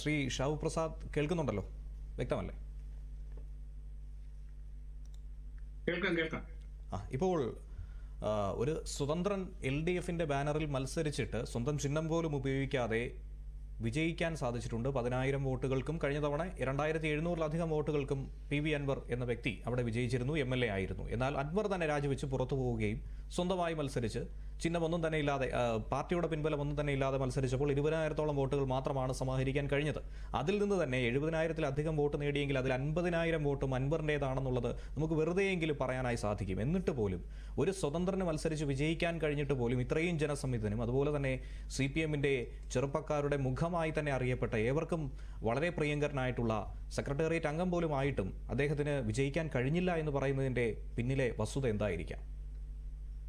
Shri Shao Prasad കേൾക്കുന്നുണ്ടല്ലോ? വ്യക്തമല്ലേ? കേൾക്കാം കേൾക്കാം. ആ ഇപ്പോൾ ഒരു സ്വതന്ത്രൻ എൽ ഡി എഫിന്റെ ബാനറിൽ മത്സരിച്ചിട്ട് സ്വന്തം ചിഹ്നം പോലും ഉപയോഗിക്കാതെ വിജയിക്കാൻ സാധിച്ചിട്ടുണ്ട്. പതിനായിരം വോട്ടുകൾക്കും കഴിഞ്ഞ തവണ രണ്ടായിരത്തി എഴുന്നൂറിലധികം വോട്ടുകൾക്കും പി വി അൻവർ എന്ന വ്യക്തി അവിടെ വിജയിച്ചിരുന്നു എം എൽ എ ആയിരുന്നു. എന്നാൽ അൻവർ തന്നെ രാജിവെച്ച് പുറത്തു പോവുകയും സ്വന്തമായി മത്സരിച്ച് ചിഹ്നമൊന്നും തന്നെ ഇല്ലാതെ പാർട്ടിയുടെ പിൻബലം ഒന്നും തന്നെ ഇല്ലാതെ മത്സരിച്ചപ്പോൾ ഇരുപതിനായിരത്തോളം വോട്ടുകൾ മാത്രമാണ് സമാഹരിക്കാൻ കഴിഞ്ഞത്. അതിൽ നിന്ന് തന്നെ എഴുപതിനായിരത്തിലധികം വോട്ട് നേടിയെങ്കിൽ അതിൽ അൻപതിനായിരം വോട്ടും അൻവറിന്റെതാണെന്നുള്ളത് നമുക്ക് വെറുതെയെങ്കിലും പറയാനായി സാധിക്കും. എന്നിട്ട് പോലും ഒരു സ്വതന്ത്രന് മത്സരിച്ച് വിജയിക്കാൻ കഴിഞ്ഞിട്ട് പോലും ഇത്രയും ജനസംവിധാനം അതുപോലെ തന്നെ സി പി എമ്മിന്റെ ചെറുപ്പക്കാരുടെ മുഖമായി തന്നെ അറിയപ്പെട്ട ഏവർക്കും വളരെ പ്രിയങ്കരനായിട്ടുള്ള സെക്രട്ടേറിയറ്റ് അംഗം പോലും ആയിട്ടും അദ്ദേഹത്തിന് വിജയിക്കാൻ കഴിഞ്ഞില്ല എന്ന് പറയുന്നതിന്റെ പിന്നിലെ വസ്തുത എന്തായിരിക്കാം?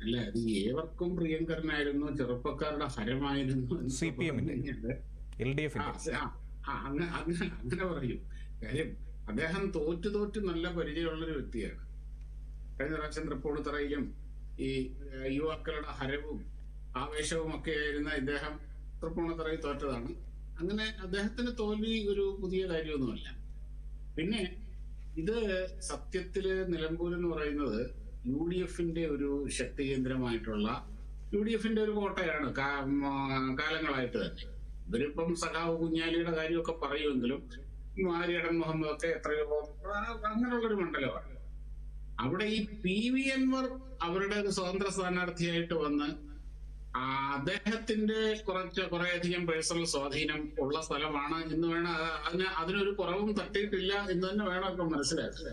അല്ല? അത് ഏവർക്കും പ്രിയങ്കരനായിരുന്നു ചെറുപ്പക്കാരുടെ ഹരമായിരുന്നു സി പി എമ്മിന്റെ അങ്ങനെ എൽ ഡി ആ, എഫിന്റെ ആ, ആ, അങ്ങ- അങ്ങ- അങ്ങനെ പറയും. കാര്യം അദ്ദേഹം തോറ്റു തോറ്റ് നല്ല പരിചയമുള്ള ഒരു വ്യക്തിയാണ്. കഴിഞ്ഞ പ്രാവശ്യം തൃപ്പൂണിത്തറയിലും ഈ യുവാക്കളുടെ ഹരവും ആവേശവും ഒക്കെ ആയിരുന്ന ഇദ്ദേഹം തൃപ്പൂണിത്തറയിൽ തോറ്റതാണ്. അങ്ങനെ അദ്ദേഹത്തിന് തോൽവി ഒരു പുതിയ കാര്യമൊന്നുമല്ല. പിന്നെ ഇത് സത്യത്തിൽ നിലമ്പൂർ എന്ന് പറയുന്നത് യു ഡി എഫിന്റെ ഒരു ശക്തി കേന്ദ്രമായിട്ടുള്ള യു ഡി എഫിന്റെ ഒരു കോട്ടയാണ് കാലങ്ങളായിട്ട് തന്നെ. ഇവരിപ്പം സഖാവ് കുഞ്ഞാലിയുടെ കാര്യമൊക്കെ പറയുമെങ്കിലും മാരിയടൻ മുഹമ്മദ് ഒക്കെ എത്രയോ അങ്ങനെയുള്ളൊരു മണ്ഡലമാണ്. അവിടെ ഈ പി വി എൻവർ അവരുടെ ഒരു സ്വതന്ത്ര സ്ഥാനാർത്ഥിയായിട്ട് വന്ന് അദ്ദേഹത്തിന്റെ കുറച്ച് കുറേയധികം പേഴ്സണൽ സ്വാധീനം ഉള്ള സ്ഥലമാണ് എന്ന് വേണം അതിന് അതിനൊരു കുറവും തട്ടിയിട്ടില്ല എന്ന് തന്നെ വേണം ഇപ്പൊ മനസ്സിലാക്കുക